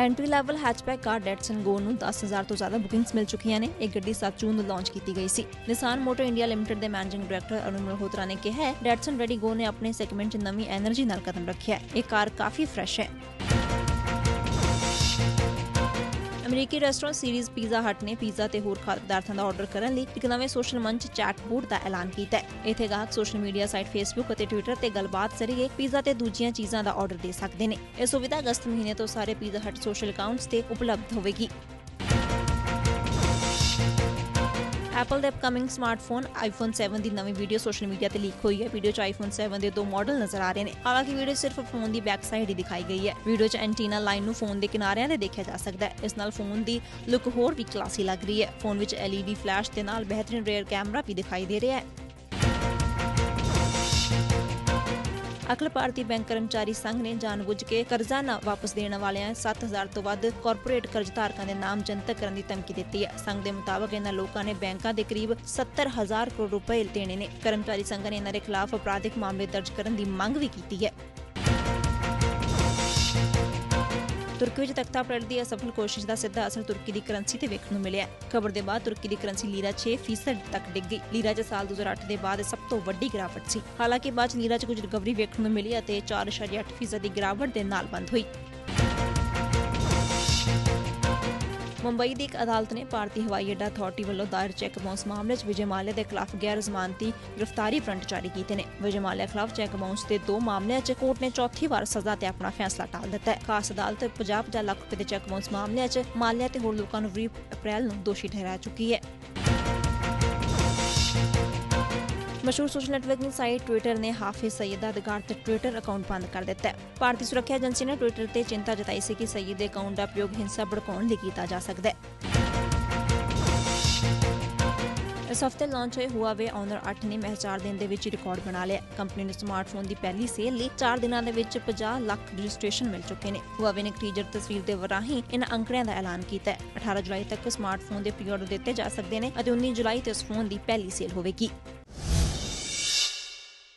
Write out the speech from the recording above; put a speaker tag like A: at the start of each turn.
A: Entry level hatchback car Datsun Go ਨੂੰ 10000 ਤੋਂ ਜ਼ਿਆਦਾ ਬੁਕਿੰਗਸ ਮਿਲ ਚੁੱਕੀਆਂ ਨੇ। ਇਹ ਗੱਡੀ 7 ਜੂਨ ਨੂੰ ਲਾਂਚ ਕੀਤੀ ਗਈ ਸੀ। ਨਿਸਾਨ ਮੋਟਰ ਇੰਡੀਆ ਲਿਮਟਿਡ ਦੇ ਮੈਨੇਜਿੰਗ ਡਾਇਰੈਕਟਰ ਅਨੁ ਮਲਹੋਤਰਾ ਨੇ ਕਿਹਾ ਹੈ, ਡੈਟਸਨ ਰੈਡੀ ਗੋ ਨੇ ਆਪਣੇ ਸੈਗਮੈਂਟ 'ਚ ਨਵੀਂ એનર્ਜੀ ਨਾਲ ਕਦਮ ਰੱਖਿਆ ਹੈ। ਇਹ ਕਾਰ ਕਾਫੀ ਫਰੈਸ਼ ਹੈ। ਅਮਰੀਕੀ ਰੈਸਟੋਰੈਂਟ ਸੀਰੀਜ਼ ਪੀਜ਼ਾ ਹਟ ਨੇ ਪੀਜ਼ਾ ਤੇ ਹੋਰ ਖਾਦ ਪਦਾਰਥਾਂ ਦਾ ਆਰਡਰ ਕਰਨ ਲਈ ਇੱਕ ਨਵੇਂ ਸੋਸ਼ਲ ਮੰਚ ਚੈਟਬੋਟ ਦਾ ਐਲਾਨ ਕੀਤਾ ਹੈ। ਇੱਥੇ ਗਾਹਕ ਸੋਸ਼ਲ ਮੀਡੀਆ ਸਾਈਟ ਫੇਸਬੁੱਕ ਅਤੇ ਟਵਿੱਟਰ ਤੇ ਗੱਲਬਾਤ ਜ਼ਰੀਏ ਪੀਜ਼ਾ ਤੇ ਦੂਜੀਆਂ ਚੀਜ਼ਾਂ ਦਾ ਆਰਡਰ ਦੇ ਸਕਦੇ ਨੇ। ਇਹ ਸੁਵਿਧਾ ਅਗਸਤ ਮਹੀਨੇ ਤੋਂ ਸਾਰੇ ਪੀਜ਼ਾ ਹਟ ਸੋਸ਼ਲ ਅਕਾਊਂਟਸ ਤੇ ਉਪਲਬਧ ਹੋਵੇਗੀ। ਐਪਲ ਦੇ ਅਪਕਮਿੰਗ ਸਮਾਰਟਫੋਨ ਆਈਫੋਨ 7 ਦੀ ਨਵੀਂ ਵੀਡੀਓ ਸੋਸ਼ਲ ਮੀਡੀਆ ਤੇ ਲੀਕ ਹੋਈ ਹੈ। ਵੀਡੀਓ 'ਚ ਆਈਫੋਨ 7 ਦੇ ਦੋ ਮਾਡਲ ਨਜ਼ਰ ਆ ਰਹੇ ਨੇ। ਹਾਲਾਂਕਿ ਵੀਡੀਓ ਸਿਰਫ ਫੋਨ ਦੀ ਬੈਕ ਸਾਈਡ ਹੀ ਦਿਖਾਈ ਗਈ ਹੈ। ਵੀਡੀਓ 'ਚ ਐਂਟੀਨਾ ਲਾਈਨ ਨੂੰ ਫੋਨ ਦੇ ਕਿਨਾਰਿਆਂ ਤੇ ਦੇਖਿਆ ਜਾ ਸਕਦਾ ਹੈ। ਇਸ ਨਾਲ ਫੋਨ ਦੀ ਲੁੱਕ ਹੋਰ ਵੀ ਕਲਾਸੀ ਲੱਗ ਰਹੀ ਹੈ। ਫੋਨ ਵਿੱਚ LED ਫਲੈਸ਼ ਦੇ ਨਾਲ ਬਿਹਤਰੀਨ ਰੇਅਰ ਕੈਮਰਾ ਵੀ ਦਿਖਾਈ ਦੇ ਰਿਹਾ ਹੈ। ਅਖਿਲ ਭਾਰਤੀ ਬੈਂਕ ਕਰਮਚਾਰੀ ਸੰਘ ਨੇ ਜਾਣਬੁੱਝ ਕੇ ਕਰਜ਼ਾ ਨਾ ਵਾਪਸ ਦੇਣ ਵਾਲਿਆਂ 7000 ਤੋਂ ਵੱਧ ਕਾਰਪੋਰੇਟ ਕਰਜ਼ ਧਾਰਕਾਂ ਦੇ ਨਾਮ ਜਨਤਕ ਕਰਨ ਦੀ ਧਮਕੀ ਦਿੱਤੀ ਹੈ। ਸੰਘ ਦੇ ਮੁਤਾਬਕ ਇਹਨਾਂ ਲੋਕਾਂ ਨੇ ਬੈਂਕਾਂ ਦੇ ਕਰੀਬ 70000 ਕਰੋੜ ਰੁਪਏ ਦੇਣੇ ਨੇ। ਕਰਮਚਾਰੀ ਸੰਘ ਨੇ ਇਹਨਾਂ ਦੇ ਖਿਲਾਫ ਅਪਰਾਧਿਕ ਮਾਮਲੇ ਦਰਜ ਕਰਨ ਦੀ ਮੰਗ ਵੀ ਕੀਤੀ ਹੈ। ਤੁਰਕੀ ਵਿੱਚ ਤਖਤਾ ਪਲਟ ਦੀ ਅਸਫਲ ਕੋਸ਼ਿਸ਼ ਦਾ ਸਿੱਧਾ ਅਸਰ ਤੁਰਕੀ ਦੀ ਕਰੰਸੀ ਤੇ ਵੇਖਣ ਨੂੰ ਮਿਲਿਆ। ਖਬਰ ਦੇ ਬਾਅਦ ਤੁਰਕੀ ਦੀ ਕਰੰਸੀ ਲੀਰਾ 6% ਤੱਕ ਡਿੱਗ ਗਈ। ਲੀਰਾ 'ਚ ਸਾਲ 2008 ਦੇ ਬਾਅਦ ਸਭ ਤੋਂ ਵੱਡੀ ਗਿਰਾਵਟ ਸੀ। ਹਾਲਾਂਕਿ ਬਾਅਦ 'ਚ ਲੀਰਾ 'ਚ ਕੁਝ ਰਿਕਵਰੀ ਵੇਖਣ ਨੂੰ ਮਿਲੀ ਅਤੇ 4.8% ਦੀ ਗਿਰਾਵਟ ਦੇ ਨਾਲ ਬੰਦ ਹੋਈ। ਮੁੰਬਈ ਦੀ ਇੱਕ ਅਦਾਲਤ ਨੇ ਭਾਰਤੀ ਹਵਾਈ ਅੱਡਾ ਅਥਾਰਟੀ ਵੱਲੋਂ ਦਾਇਰ ਚੈੱਕ ਬਾਉਂਸ ਮਾਮਲੇ 'ਚ ਵਿਜੇ ਮਾਲਿਆ ਦੇ ਖਿਲਾਫ ਗੈਰ ਜ਼ਮਾਨਤੀ ਗ੍ਰਿਫਤਾਰੀ ਵਾਰੰਟ ਜਾਰੀ ਕੀਤੇ ਨੇ। ਵਿਜੇ ਮਾਲਿਆ ਖਿਲਾਫ ਚੈੱਕ ਬਾਉਂਸ ਦੇ ਦੋ ਮਾਮਲਿਆਂ 'ਚ ਕੋਰਟ ਨੇ ਚੌਥੀ ਵਾਰ ਸਜ਼ਾ ਤੇ ਆਪਣਾ ਫੈਸਲਾ ਟਾਲ ਦਿੱਤਾ ਹੈ। ਖਾਸ ਅਦਾਲਤ 50 ਲੱਖ ਰੁਪਏ ਦੇ ਚੈੱਕ ਬਾਉਂਸ ਮਾਮਲਿਆਂ 'ਚ ਮਾਲਿਆ ਤੇ ਹੋਰ ਲੋਕਾਂ ਨੂੰ 20 ਅਪ੍ਰੈਲ ਨੂੰ ਦੋਸ਼ੀ ਠਹਿਰਾ ਚੁੱਕੀ ਹੈ। ਮਸ਼ਹੂਰ ਸੋਸ਼ਲ ਨੈਟਵਰਕਿੰਗ ਸਾਈਟ ਟਵਿੱਟਰ ਨੇ ਹਾਫਿਜ਼ ਸਈਦ ਦਾ ਅਧਿਕਾਰ ਤੇ ਟਵਿੱਟਰ ਅਕਾਊਂਟ ਬੰਦ ਕਰ ਦਿੱਤਾ ਹੈ। ਭਾਰਤੀ ਸੁਰੱਖਿਆ ਏਜੰਸੀ ਨੇ ਟਵਿੱਟਰ ਤੇ ਚਿੰਤਾ ਜਤਾਈ ਸੀ ਕਿ ਸਈਦ ਦੇ ਅਕਾਊਂਟ ਦਾ ਉਪਯੋਗ ਹਿੰਸਾ ਭੜਕਾਉਣ ਲਈ ਕੀਤਾ ਜਾ ਸਕਦਾ ਹੈ। ਇਸ ਹਫ਼ਤੇ ਲਾਂਚ ਹੋਏ Huawei Honor 8 ਨੇ ਮਹਿਜ਼ 4 ਦਿਨ ਦੇ ਵਿੱਚ ਰਿਕਾਰਡ ਬਣਾ ਲਿਆ ਕੰਪਨੀ ਨੂੰ ਸਮਾਰਟਫੋਨ ਦੀ ਪਹਿਲੀ ਸੇਲ ਲਈ 4 ਦਿਨਾਂ ਦੇ ਵਿੱਚ 50 ਲੱਖ ਰਜਿਸਟ੍ਰੇਸ਼ਨ ਮਿਲ ਚੁੱਕੇ ਨੇ। Huawei ਨੇ ਟੀਜ਼ਰ ਤਸਵੀਰ ਦੇ ਰਾਹੀਂ ਇਹਨਾਂ ਅੰਕੜਿਆਂ ਦਾ ਐਲਾਨ ਕੀਤਾ ਹੈ। 18 ਜੁਲਾਈ ਤੱਕ ਸਮਾਰਟਫੋਨ ਦੇ ਪ੍ਰੀ ਆਰਡਰ ਦਿੱਤੇ ਜਾ ਸਕਦੇ ਨੇ ਅਤੇ 19 ਜੁਲਾਈ ਤੋਂ ਇਸ ਫੋਨ ਦੀ ਪਹਿਲੀ ਸੇਲ ਹੋਵੇਗੀ।